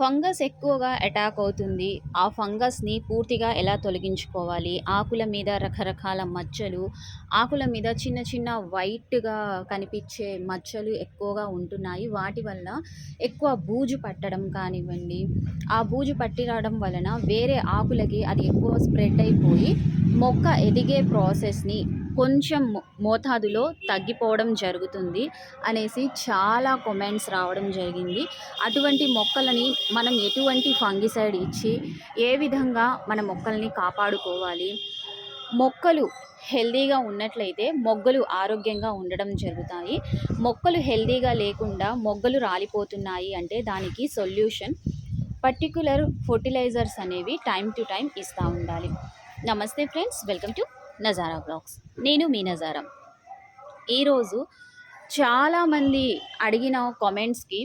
Fungus ఎక్కువగా attack అవుతుంది. ఆ ఫంగస్ని పూర్తిగా ఎలా తొలగించుకోవాలి? ఆకుల మీద రకరకాల మచ్చలు ఆకుల మీద చిన్న చిన్న వైట్గా కనిపించే మచ్చలు ఎక్కువగా ఉంటున్నాయి. వాటి వల్ల ఎక్కువ బూజు పట్టడం కానివ్వండి. ఆ బూజు పట్టిరావడం వలన వేరే ఆకులకి అది ఎక్కువ స్ప్రెడ్ అయిపోయి మొక్క ఎదిగే ప్రాసెస్ని కొంచెం మోతాదులో తగ్గిపోవడం జరుగుతుంది అనేసి చాలా కామెంట్స్ రావడం జరిగింది. అటువంటి మొక్కలని మనం ఎటువంటి ఫంగిసైడ్ ఇచ్చి ఏ విధంగా మన మొక్కల్ని కాపాడుకోవాలి? మొక్కలు హెల్దీగా ఉన్నట్లయితే మొగ్గలు ఆరోగ్యంగా ఉండడం జరుగుతాయి. మొక్కలు హెల్దీగా లేకుండా మొగ్గలు రాలిపోతున్నాయి అంటే దానికి సొల్యూషన్ పర్టికులర్ ఫర్టిలైజర్స్ అనేవి టైం టు టైం ఇస్తూ ఉండాలి. నమస్తే friends welcome to Nazara blogs. నేను మీ నజారా. ఈరోజు చాలామంది అడిగిన కామెంట్స్కి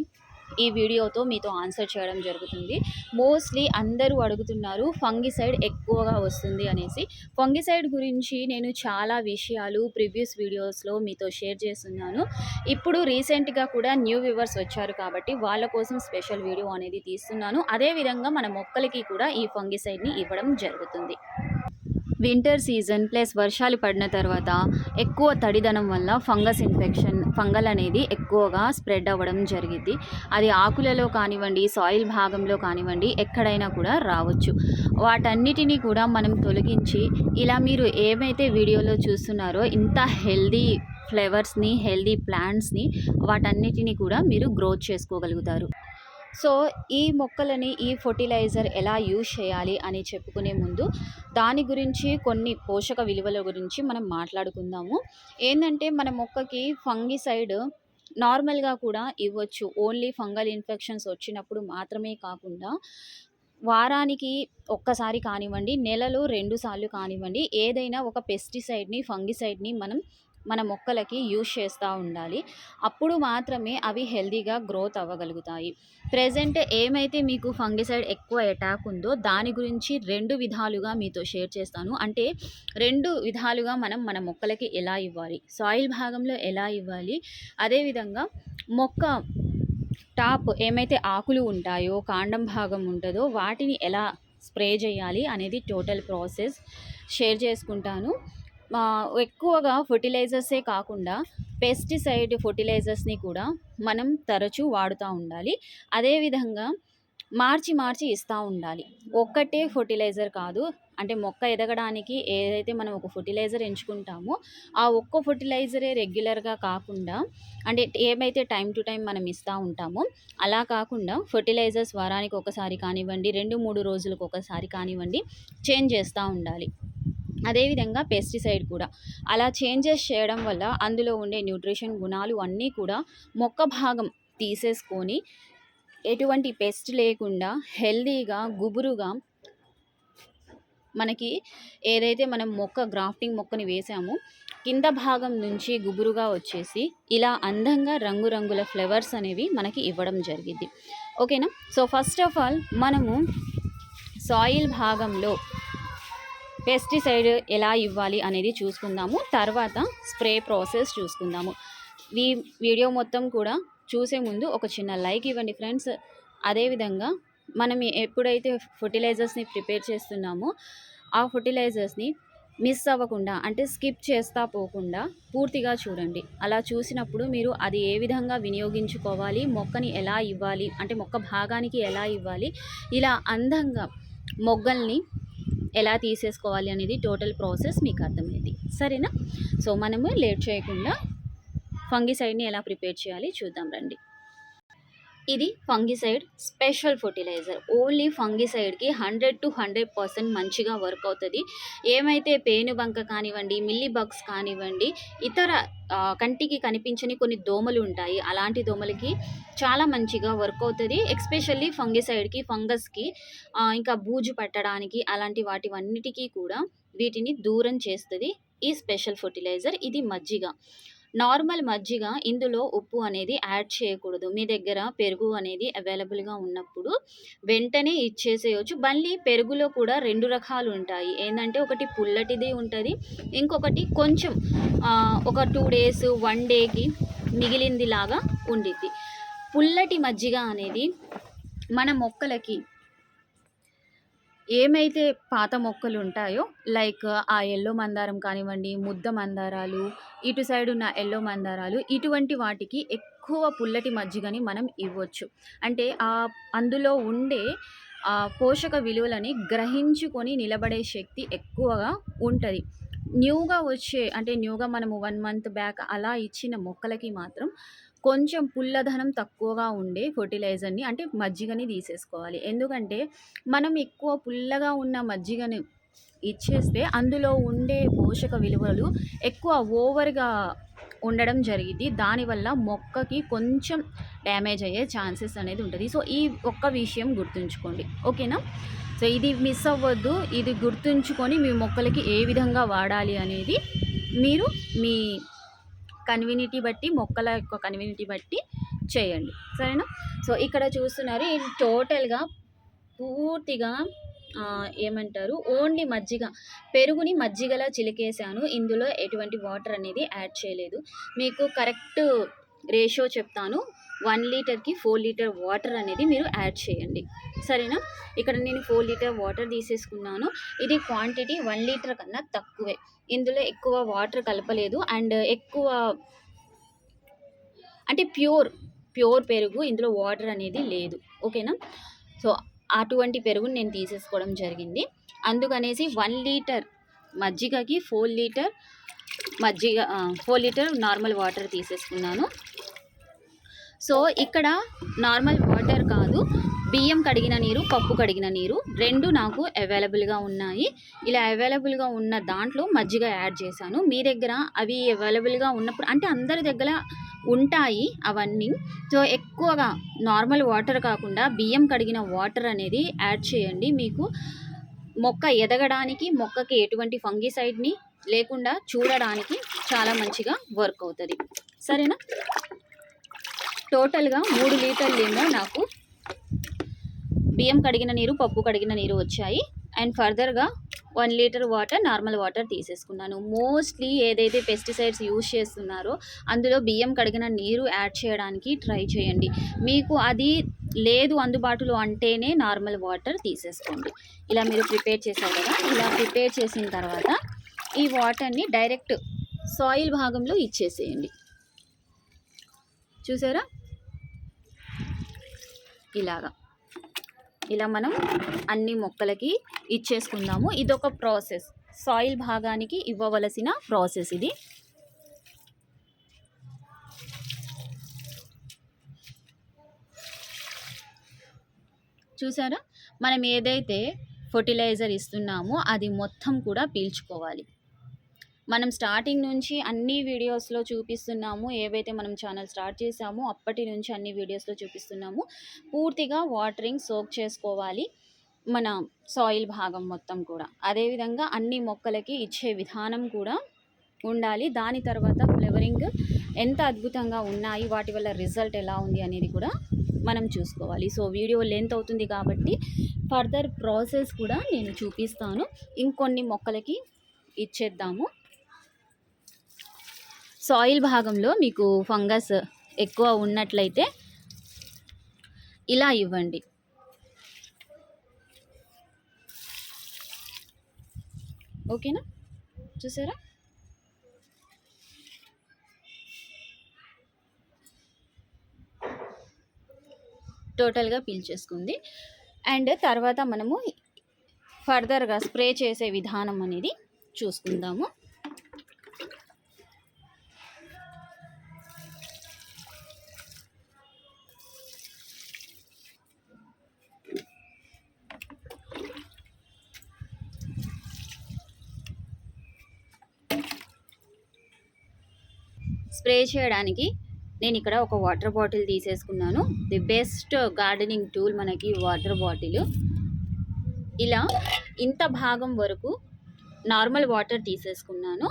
ఈ వీడియోతో మీతో ఆన్సర్ చేయడం జరుగుతుంది. మోస్ట్లీ అందరూ అడుగుతున్నారు ఫంగిసైడ్ ఎక్కువగా వస్తుంది అనేసి. ఫంగిసైడ్ గురించి నేను చాలా విషయాలు ప్రీవియస్ వీడియోస్లో మీతో షేర్ చేస్తున్నాను. ఇప్పుడు రీసెంట్గా కూడా న్యూ వ్యూవర్స్ వచ్చారు కాబట్టి వాళ్ళ కోసం స్పెషల్ వీడియో అనేది తీస్తున్నాను. అదేవిధంగా మన మొక్కలకి కూడా ఈ ఫంగిసైడ్ని ఇవ్వడం జరుగుతుంది. వింటర్ సీజన్ ప్లస్ వర్షాలు పడిన తర్వాత ఎక్కువ తడిదనం వల్ల ఫంగస్ ఇన్ఫెక్షన్ ఫంగల్ అనేది ఎక్కువగా స్ప్రెడ్ అవ్వడం జరిగింది. అది ఆకులలో కానివ్వండి సాయిల్ భాగంలో కానివ్వండి ఎక్కడైనా కూడా రావచ్చు. వాటన్నిటినీ కూడా మనం తొలగించి ఇలా మీరు ఏమైతే వీడియోలో చూస్తున్నారో ఇంత హెల్దీ ఫ్లేవర్స్ని హెల్దీ ప్లాంట్స్ని వాటన్నిటిని కూడా మీరు గ్రోత్ చేసుకోగలుగుతారు. సో ఈ మొక్కలని ఈ ఫర్టిలైజర్ ఎలా యూజ్ చేయాలి అని చెప్పుకునే ముందు దాని గురించి కొన్ని పోషక విలువల గురించి మనం మాట్లాడుకుందాము. ఏంటంటే మన మొక్కకి ఫంగిసైడ్ నార్మల్గా కూడా ఇవ్వచ్చు. ఓన్లీ ఫంగల్ ఇన్ఫెక్షన్స్ వచ్చినప్పుడు మాత్రమే కాకుండా వారానికి ఒక్కసారి కానివ్వండి నెలలో రెండు సార్లు కానివ్వండి ఏదైనా ఒక పెస్టిసైడ్ని ఫంగిసైడ్ని మనం మన మొక్కలకి యూజ్ చేస్తూ ఉండాలి. అప్పుడు మాత్రమే అవి హెల్దీగా గ్రోత్ అవ్వగలుగుతాయి. ప్రజెంట్ ఏమైతే మీకు ఫంగిసైడ్ ఎక్కువ అటాక్ ఉందో దాని గురించి రెండు విధాలుగా మీతో షేర్ చేస్తాను. అంటే రెండు విధాలుగా మనం మన మొక్కలకి ఎలా ఇవ్వాలి? సాయిల్ భాగంలో ఎలా ఇవ్వాలి? అదేవిధంగా మొక్క టాప్ ఏమైతే ఆకులు ఉంటాయో కాండం భాగం ఉంటుందో వాటిని ఎలా స్ప్రే చేయాలి అనేది టోటల్ ప్రాసెస్ షేర్ చేసుకుంటాను. ఎక్కువగా ఫర్టిలైజర్సే కాకుండా పెస్టిసైడ్ ఫర్టిలైజర్స్ని కూడా మనం తరచూ వాడుతూ ఉండాలి. అదేవిధంగా మార్చి మార్చి ఇస్తూ ఉండాలి. ఒక్కటే ఫర్టిలైజర్ కాదు అంటే మొక్క ఎదగడానికి ఏదైతే మనం ఒక ఫర్టిలైజర్ ఎంచుకుంటామో ఆ ఒక్క ఫర్టిలైజరే రెగ్యులర్గా కాకుండా అంటే ఏమైతే టైం టు టైం మనం ఇస్తూ ఉంటామో అలా కాకుండా ఫర్టిలైజర్స్ వారానికి ఒకసారి కానివ్వండి రెండు మూడు రోజులకు ఒకసారి కానివ్వండి చేంజ్ చేస్తూ ఉండాలి. అదేవిధంగా పెస్టిసైడ్ కూడా. అలా చేంజెస్ చేయడం వల్ల అందులో ఉండే న్యూట్రిషన్ గుణాలు అన్నీ కూడా మొక్క భాగం తీసేసుకొని ఎటువంటి పెస్ట్ లేకుండా హెల్దీగా గుబురుగా మనకి ఏదైతే మనం మొక్క గ్రాఫ్టింగ్ మొక్కని వేసామో కింద భాగం నుంచి గుబురుగా వచ్చేసి ఇలా అందంగా రంగురంగుల ఫ్లవర్స్ అనేవి మనకి ఇవ్వడం జరిగింది. ఓకేనా సో ఫస్ట్ ఆఫ్ ఆల్ మనము సాయిల్ భాగంలో పెస్టిసైడ్ ఎలా ఇవ్వాలి అనేది చూసుకుందాము. తర్వాత స్ప్రే ప్రాసెస్ చూసుకుందాము. ఈ వీడియో మొత్తం కూడా చూసే ముందు ఒక చిన్న లైక్ ఇవ్వండి ఫ్రెండ్స్. అదేవిధంగా మనం ఎప్పుడైతే ఫర్టిలైజర్స్ని ప్రిపేర్ చేస్తున్నామో ఆ ఫర్టిలైజర్స్ని మిస్ అవ్వకుండా అంటే స్కిప్ చేస్తా పోకుండా పూర్తిగా చూడండి. అలా చూసినప్పుడు మీరు అది ఏ విధంగా వినియోగించుకోవాలి మొక్కని ఎలా ఇవ్వాలి అంటే మొక్క భాగానికి ఎలా ఇవ్వాలి ఇలా అందంగా మొగ్గల్ని ఎలా తీసేసుకోవాలి అనేది టోటల్ ప్రాసెస్ మీకు అర్థమైంది. సరేనా? సో మనము లేట్ చేయకుండా ఫంగిసైడ్ని ఎలా ప్రిపేర్ చేయాలి చూద్దాం రండి. ఇది ఫంగిసైడ్ స్పెషల్ ఫర్టిలైజర్. ఓన్లీ ఫంగిసైడ్కి హండ్రెడ్ టు హండ్రెడ్ పర్సెంట్ మంచిగా వర్క్ అవుతుంది. ఏమైతే పేనుబంక కానివ్వండి మిల్లీ బగ్స్ కానివ్వండి ఇతర కంటికి కనిపించని కొన్ని దోమలు ఉంటాయి. అలాంటి దోమలకి చాలా మంచిగా వర్క్ అవుతుంది. ఎక్స్పెషల్లీ ఫంగిసైడ్కి ఫంగస్కి ఇంకా బూజు పట్టడానికి అలాంటి వాటివన్నిటికీ కూడా వీటిని దూరం చేస్తుంది ఈ స్పెషల్ ఫర్టిలైజర్. ఇది మజ్జిగ. నార్మల్ మజ్జిగ ఇందులో ఉప్పు అనేది యాడ్ చేయకూడదు. మీ దగ్గర పెరుగు అనేది అవైలబుల్గా ఉన్నప్పుడు వెంటనే ఇచ్చేసేయచ్చు. మళ్ళీ పెరుగులో కూడా రెండు రకాలు ఉంటాయి. ఏంటంటే ఒకటి పుల్లటిది ఉంటుంది ఇంకొకటి కొంచెం ఒక టూ డేస్ వన్ డేకి మిగిలింది లాగా ఉండిద్ది. పుల్లటి మజ్జిగ అనేది మన మొక్కలకి ఏమైతే పాత మొక్కలు ఉంటాయో లైక్ ఆ ఎల్లో మందారం కానివ్వండి ముద్ద మందారాలు ఇటు సైడ్ ఉన్న ఎల్లో మందారాలు ఇటువంటి వాటికి ఎక్కువ పుల్లటి మజ్జిగని మనం ఇవ్వచ్చు. అంటే ఆ అందులో ఉండే ఆ పోషక విలువలని గ్రహించుకొని నిలబడే శక్తి ఎక్కువగా ఉంటుంది. న్యూగా వచ్చే అంటే న్యూగా మనము వన్ మంత్ బ్యాక్ అలా ఇచ్చిన మొక్కలకి మాత్రం కొంచెం పుల్లధనం తక్కువగా ఉండే ఫర్టిలైజర్ని అంటే మజ్జిగని తీసేసుకోవాలి. ఎందుకంటే మనం ఎక్కువ పుల్లగా ఉన్న మజ్జిగని ఇచ్చేస్తే అందులో ఉండే పోషక విలువలు ఎక్కువ ఓవర్గా ఉండడం జరిగింది. దానివల్ల మొక్కకి కొంచెం డ్యామేజ్ అయ్యే ఛాన్సెస్ అనేది ఉంటుంది. సో ఈ ఒక్క విషయం గుర్తుంచుకోండి. ఓకేనా? సో ఇది మిస్ అవ్వద్దు. ఇది గుర్తుంచుకొని మీ మొక్కలకి ఏ విధంగా వాడాలి అనేది మీరు మీ కన్వీనిటీ బట్టి మొక్కల యొక్క కన్వీనిటీ బట్టి చేయండి. సరేనా? సో ఇక్కడ చూస్తున్నారు ఇది టోటల్గా పూర్తిగా ఏమంటారు ఓన్లీ మజ్జిగ పెరుగుని మజ్జిగలా చిలికేసాను ఇందులో ఎటువంటి వాటర్ అనేది యాడ్ చేయలేదు. మీకు కరెక్ట్ రేషియో చెప్తాను. వన్ లీటర్కి ఫోర్ లీటర్ వాటర్ అనేది మీరు యాడ్ చేయండి. సరేనా? ఇక్కడ నేను ఫోర్ లీటర్ వాటర్ తీసేసుకున్నాను. ఇది క్వాంటిటీ వన్ లీటర్ కన్నా తక్కువే. ఇందులో ఎక్కువ వాటర్ కలపలేదు. అండ్ ఎక్కువ అంటే ప్యూర్ ప్యూర్ పెరుగు ఇందులో వాటర్ అనేది లేదు. ఓకేనా? సో అటువంటి పెరుగుని నేను తీసేసుకోవడం జరిగింది. అందుకనేసి వన్ లీటర్ మజ్జిగకి ఫోర్ లీటర్ మజ్జిగ ఫోర్ లీటర్ నార్మల్ వాటర్ తీసేసుకున్నాను. సో ఇక్కడ నార్మల్ వాటర్ కాదు. బియ్యం కడిగిన నీరు పప్పు కడిగిన నీరు రెండు నాకు అవైలబుల్గా ఉన్నాయి. ఇలా అవైలబుల్గా ఉన్న దాంట్లో మజ్జిగ యాడ్ చేశాను. మీ దగ్గర అవి అవైలబుల్గా ఉన్నప్పుడు అంటే అందరి దగ్గర ఉంటాయి అవన్నీ. సో ఎక్కువగా నార్మల్ వాటర్ కాకుండా బియ్యం కడిగిన వాటర్ అనేది యాడ్ చేయండి. మీకు మొక్క ఎదగడానికి మొక్కకి ఎటువంటి ఫంగిసైడ్ని లేకుండా చూడడానికి చాలా మంచిగా వర్క్ అవుతుంది. సరేనా? టోటల్గా మూడు లీటర్లేమో నాకు బియ్యం కడిగిన నీరు పప్పు కడిగిన నీరు వచ్చాయి. అండ్ ఫర్దర్గా one litre water normal water తీసేసుకున్నాను. మోస్ట్లీ ఏదైతే పెస్టిసైడ్స్ యూజ్ చేస్తున్నారో అందులో బియ్యం కడిగిన నీరు యాడ్ చేయడానికి ట్రై చేయండి. మీకు అది లేదు అందుబాటులో అంటేనే నార్మల్ వాటర్ తీసేసుకోండి. ఇలా మీరు ప్రిపేర్ చేశారు కదా ఇలా ప్రిపేర్ చేసిన తర్వాత ఈ వాటర్ని డైరెక్ట్ సాయిల్ భాగంలో ఇచ్చేసేయండి. చూసారా? ఇలాగా. ఇలా మనం అన్ని మొక్కలకి ఇచ్చేసుకుందాము. ఇదొక ప్రాసెస్. సాయిల్ భాగానికి ఇవ్వవలసిన ప్రాసెస్ ఇది. చూసారా? మనం ఏదైతే ఫర్టిలైజర్ ఇస్తున్నామో అది మొత్తం కూడా పీల్చుకోవాలి. మనం స్టార్టింగ్ నుంచి అన్ని వీడియోస్లో చూపిస్తున్నాము. ఏవైతే మనం ఛానల్ స్టార్ట్ చేసామో అప్పటి నుంచి అన్ని వీడియోస్లో చూపిస్తున్నాము. పూర్తిగా వాటరింగ్ సోక్ చేసుకోవాలి. మన సాయిల్ భాగం మొత్తం కూడా. అదేవిధంగా అన్ని మొక్కలకి ఇచ్చే విధానం కూడా ఉండాలి. దాని తర్వాత ఫ్లవరింగ్ ఎంత అద్భుతంగా ఉన్నాయి వాటి వల్ల రిజల్ట్ ఎలా ఉంది అనేది కూడా మనం చూసుకోవాలి. సో వీడియో లెంత్ అవుతుంది కాబట్టి ఫర్దర్ ప్రాసెస్ కూడా నేను చూపిస్తాను. ఇంకొన్ని మొక్కలకి ఇచ్చేద్దాము. సాయిల్ భాగంలో మీకు ఫంగస్ ఎక్కువ ఉన్నట్లయితే ఇలా ఇవ్వండి. ఓకేనా? చూసారా? టోటల్గా పీల్చేసుకుంది. అండ్ తర్వాత మనము ఫర్దర్గా స్ప్రే చేసే విధానం అనేది చూసుకుందాము. స్ప్రే చేయడానికి నేను ఇక్కడ ఒక వాటర్ బాటిల్ తీసేసుకున్నాను. ది బెస్ట్ గార్డెనింగ్ టూల్ మనకి వాటర్ బాటిల్. ఇలా ఇంత భాగం వరకు నార్మల్ వాటర్ తీసేసుకున్నాను.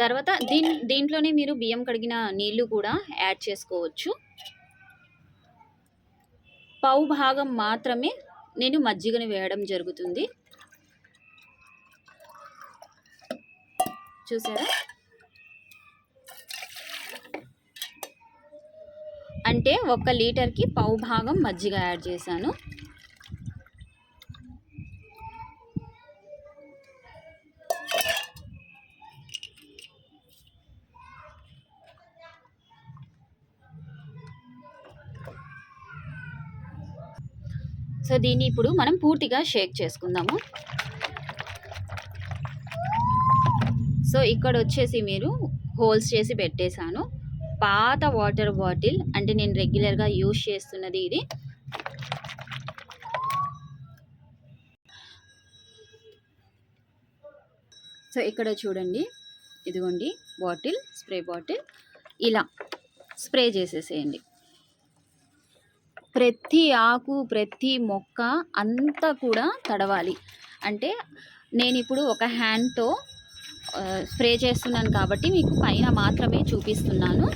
తర్వాత దీని దీంట్లోనే మీరు బియ్యం కడిగిన నీళ్ళు కూడా యాడ్ చేసుకోవచ్చు. పావు భాగం మాత్రమే నేను మజ్జిగను వేయడం జరుగుతుంది. చూసారా? అంటే ఒక లీటర్కి పావు భాగం మజ్జిగ యాడ్ చేశాను. సో దీన్ని ఇప్పుడు మనం పూర్తిగా షేక్ చేసుకుందాము. సో ఇక్కడ వచ్చేసి మీరు హోల్స్ చేసి పెట్టేశాను. పాత వాటర్ బాటిల్ అంటే నేను రెగ్యులర్గా యూజ్ చేస్తున్నది ఇది. సో ఇక్కడ చూడండి. ఇదిగోండి బాటిల్ స్ప్రే బాటిల్ ఇలా స్ప్రే చేసేసేయండి. ప్రతి ఆకు ప్రతి మొక్క అంతా కూడా తడవాలి. అంటే నేను ఇప్పుడు ఒక హ్యాండ్తో స్ప్రే చేస్తున్నాను కాబట్టి మీకు పైన మాత్రమే చూపిస్తున్నాను.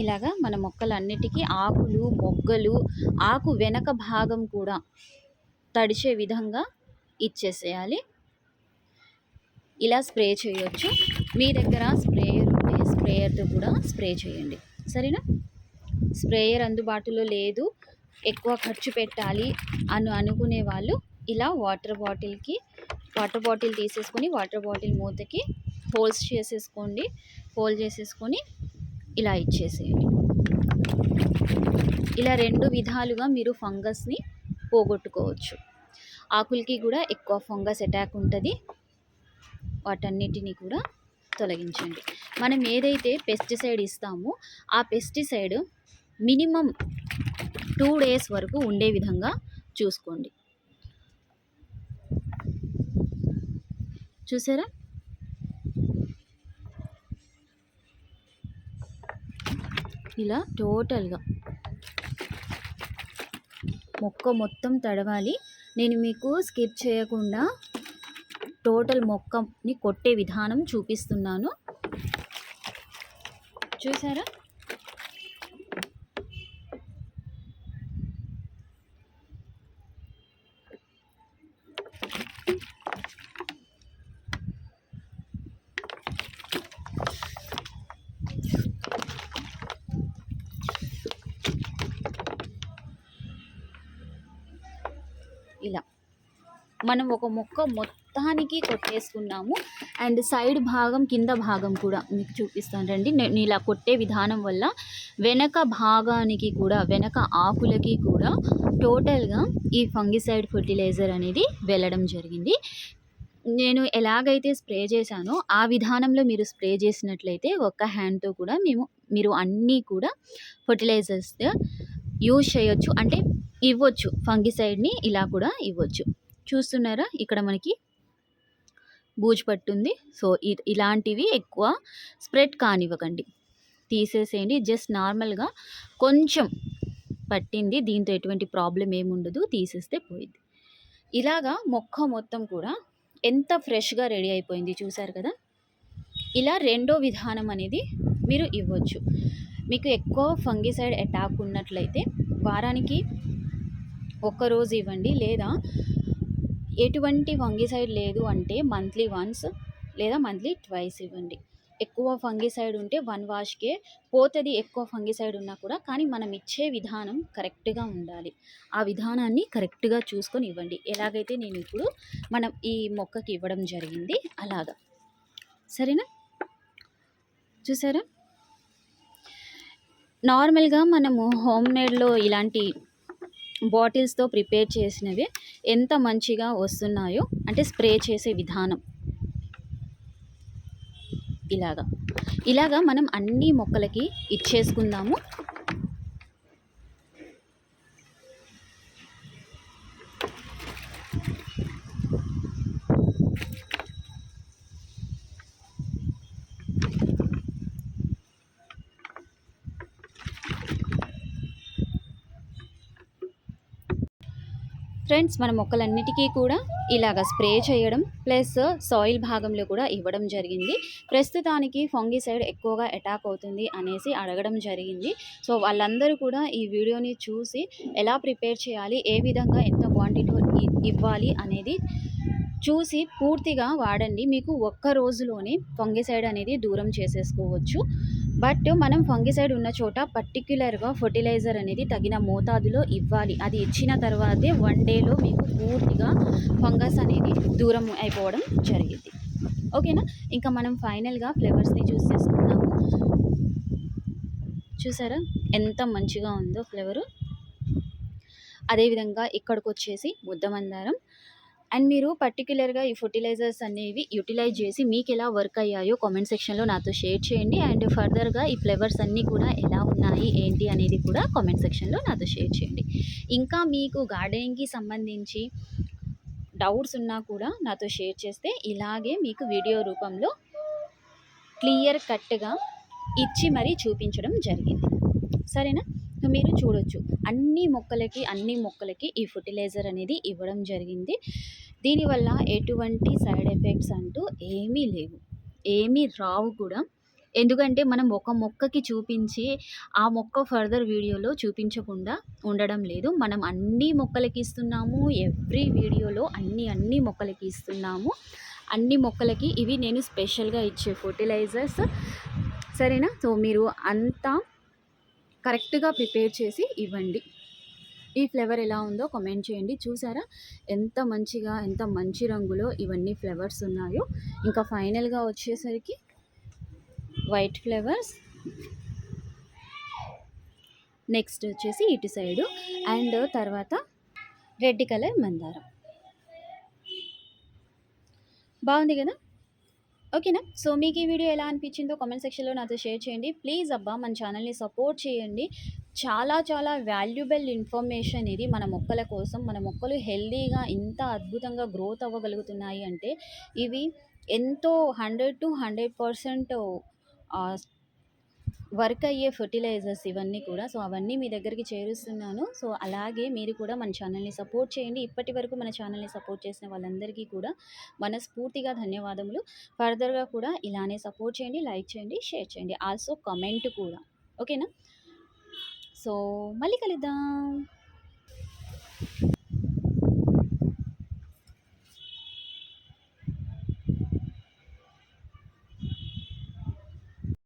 ఇలాగా మన మొక్కలన్నిటికీ ఆకులు మొగ్గలు ఆకు వెనక భాగం కూడా తడిచే విధంగా ఇచ్చేసేయాలి. ఇలా స్ప్రే చేయొచ్చు. మీ దగ్గర స్ప్రేయర్ ఉంటే స్ప్రేయర్తో కూడా స్ప్రే చేయండి. సరేనా? స్ప్రేయర్ అందుబాటులో లేదు. ఎక్కువ ఖర్చు పెట్టాలి అని అనుకునే వాళ్ళు ఇలా వాటర్ బాటిల్కి వాటర్ బాటిల్ తీసేసుకొని వాటర్ బాటిల్ మూతకి హోల్స్ చేసేసుకోండి. హోల్ చేసేసుకొని ఇలా ఇచ్చేసేయండి. ఇలా రెండు విధాలుగా మీరు ఫంగస్ని పోగొట్టుకోవచ్చు. ఆకులకి కూడా ఎక్కువ ఫంగస్ అటాక్ ఉంటుంది. వాటన్నిటిని కూడా తొలగించండి. మనం ఏదైతే పెస్టిసైడ్ ఇస్తామో ఆ పెస్టిసైడ్ మినిమం టూ డేస్ వరకు ఉండే విధంగా చూసుకోండి. చూసారా? ఇలా టోటల్గా మొక్క మొత్తం తడవాలి. నేను మీకు స్కిప్ చేయకుండా టోటల్ మొక్కని కొట్టే విధానం చూపిస్తున్నాను. చూసారా? ఇలా. మనం ఒక మొక్క మొత్తానికి కొట్టేసుకున్నాము. అండ్ సైడ్ భాగం కింద భాగం కూడా మీకు చూపిస్తాను. రండి. నేను ఇలా కొట్టే విధానం వల్ల వెనక భాగానికి కూడా వెనక ఆకులకి కూడా టోటల్గా ఈ ఫంగిసైడ్ ఫర్టిలైజర్ అనేది వెళ్ళడం జరిగింది. నేను ఎలాగైతే స్ప్రే చేశానో ఆ విధానంలో మీరు స్ప్రే చేసినట్లయితే ఒక్క హ్యాండ్తో కూడా మేము మీరు అన్నీ కూడా ఫర్టిలైజర్స్ యూజ్ చేయొచ్చు. అంటే ఇవ్వచ్చు. ఫంగిసైడ్ని ఇలా కూడా ఇవ్వచ్చు. చూస్తున్నారా? ఇక్కడ మనకి బూజు పట్టుంది సో ఇ- ఇలాంటివి ఎక్కువ స్ప్రెడ్ కానివ్వకండి. తీసేసేయండి. జస్ట్ నార్మల్గా కొంచెం పట్టింది. దీంతో ఎటువంటి ప్రాబ్లం ఏముండదు తీసేస్తే పోయింది ఇలాగా మొక్క మొత్తం కూడా ఎంత ఫ్రెష్గా రెడీ అయిపోయింది చూసారు కదా? ఇలా రెండో విధానం అనేది మీరు ఇవ్వచ్చు. మీకు ఎక్కువ ఫంగిసైడ్ అటాక్ ఉన్నట్లయితే వారానికి ఒక్కరోజు ఇవ్వండి. లేదా ఎటువంటి ఫంగిసైడ్ లేదు అంటే మంత్లీ వన్స్ లేదా మంత్లీ ట్వైస్ ఇవ్వండి. ఎక్కువ ఫంగిసైడ్ ఉంటే వన్ వాష్కే పోతుంది ఎక్కువ ఫంగిసైడ్ ఉన్నా కూడా కానీ మనం ఇచ్చే విధానం కరెక్ట్గా ఉండాలి. ఆ విధానాన్ని కరెక్ట్గా చూసుకొని ఇవ్వండి. ఎలాగైతే నేను ఇప్పుడు మనం ఈ మొక్కకి ఇవ్వడం జరిగింది అలాగా. సరేనా? చూసారా? నార్మల్గా మనము హోమ్ మేడ్లో ఇలాంటి బాటిల్స్తో ప్రిపేర్ చేసినవి ఎంత మంచిగా వస్తున్నాయో అంటే స్ప్రే చేసే విధానం. ఇలాగా. ఇలాగా మనం అన్ని మొక్కలకి ఇచ్చేసుకుందాము. ఫ్రెండ్స్ మన మొక్కలన్నిటికీ కూడా ఇలాగ స్ప్రే చేయడం ప్లస్ సాయిల్ భాగంలో కూడా ఇవ్వడం జరిగింది. ప్రస్తుతానికి ఫంగిసైడ్ ఎక్కువగా అటాక్ అవుతుంది అనేసి అడగడం జరిగింది. సో వాళ్ళందరూ కూడా ఈ వీడియోని చూసి ఎలా ప్రిపేర్ చేయాలి ఏ విధంగా ఎంత క్వాంటిటీ ఇవ్వాలి అనేది చూసి పూర్తిగా వాడండి. మీకు ఒక్క రోజులోనే ఫంగిసైడ్ అనేది దూరం చేసేసుకోవచ్చు. బట్ మనం ఫంగిసైడ్ ఉన్న చోట పర్టిక్యులర్గా ఫర్టిలైజర్ అనేది తగిన మోతాదులో ఇవ్వాలి. అది ఇచ్చిన తర్వాతే వన్ డేలో మీకు పూర్తిగా ఫంగస్ అనేది దూరం అయిపోవడం జరిగింది. ఓకేనా? ఇంకా మనం ఫైనల్గా ఫ్లేవర్స్ని చూస్ చేసుకుందాము చూసారా? ఎంత మంచిగా ఉందో ఫ్లేవరు. అదేవిధంగా ఇక్కడికి వచ్చేసి మందారం అండ్ మీరు పర్టిక్యులర్‌గా ఈ ఫర్టిలైజర్స్ అనేవి యుటిలైజ్ చేసి మీకు ఎలా వర్క్ అయ్యాయో కామెంట్ సెక్షన్‌లో నాతో షేర్ చేయండి. అండ్ ఫర్దర్‌గా ఈ ఫ్లేవర్స్ అన్నీ కూడా ఎలా ఉన్నాయి, ఏంటి అనేది కూడా కామెంట్ సెక్షన్‌లో నాతో షేర్ చేయండి. ఇంకా మీకు గార్డెనింగ్‌కి సంబంధించి డౌట్స్ ఉన్నా కూడా నాతో షేర్ చేస్తే ఇలాగే మీకు వీడియో రూపంలో క్లియర్ కట్‌గా ఇచ్చి మరీ చూపించడం జరిగింది. సరేనా? సో మీరు చూడొచ్చు. అన్ని మొక్కలకి, అన్ని మొక్కలకి ఈ ఫర్టిలైజర్ అనేది ఇవ్వడం జరిగింది. దీనివల్ల ఎటువంటి సైడ్ ఎఫెక్ట్స్ అంటూ ఏమీ లేవు. ఏమీ రావు కూడా. ఎందుకంటే మనం ఒక మొక్కకి చూపించి, ఆ మొక్క ఫర్దర్ వీడియోలో చూపించకుండా ఉండడం లేదు. మనం అన్ని మొక్కలకి ఇస్తున్నాము. ఎవ్రీ వీడియోలో అన్ని, అన్ని మొక్కలకి ఇస్తున్నాము. అన్ని మొక్కలకి ఇవి నేను స్పెషల్‌గా ఇచ్చే ఫర్టిలైజర్స్ సరేనా? సో మీరు అంతా కరెక్ట్‌గా ప్రిపేర్ చేసి ఇవ్వండి. ఈ ఫ్లేవర్ ఎలా ఉందో కమెంట్ చేయండి. చూసారా? ఎంత మంచిగా, ఎంత మంచి రంగులో ఇవన్నీ ఫ్లేవర్స్ ఉన్నాయో. ఇంకా ఫైనల్‌గా వచ్చేసరికి వైట్ ఫ్లేవర్స్ నెక్స్ట్ వచ్చేసి ఇటు సైడు అండ్ తర్వాత రెడ్ కలర్ మందారం. బాగుంది కదా ఓకేనా? సో మీకు ఈ వీడియో ఎలా అనిపించిందో కామెంట్ సెక్షన్‌లో నాతో షేర్ చేయండి. ప్లీజ్ అబ్బా! మన ఛానల్‌ని సపోర్ట్ చేయండి. చాలా చాలా వాల్యుబుల్ ఇన్ఫర్మేషన్ ఇది మన మొక్కల కోసం. మన మొక్కలు హెల్తీగా ఇంత అద్భుతంగా గ్రోత్ అవ్వగలుగుతున్నాయి అంటే ఇవి ఎంతో hundred to hundred percent work అయ్యే ఫర్టిలైజర్స్ ఇవన్నీ కూడా. సో అవన్నీ మీ దగ్గరికి చేరుస్తున్నాను. సో అలాగే మీరు కూడా మన ఛానల్‌ని సపోర్ట్ చేయండి. ఇప్పటివరకు మన ఛానల్‌ని సపోర్ట్ చేసిన వాళ్ళందరికీ కూడా మనస్ఫూర్తిగా ధన్యవాదములు. ఫర్దర్‌గా కూడా ఇలానే సపోర్ట్ చేయండి, లైక్ చేయండి, షేర్ చేయండి. ఆల్సో కమెంట్ కూడా. ఓకేనా? సో మళ్ళీ కలుద్దాం.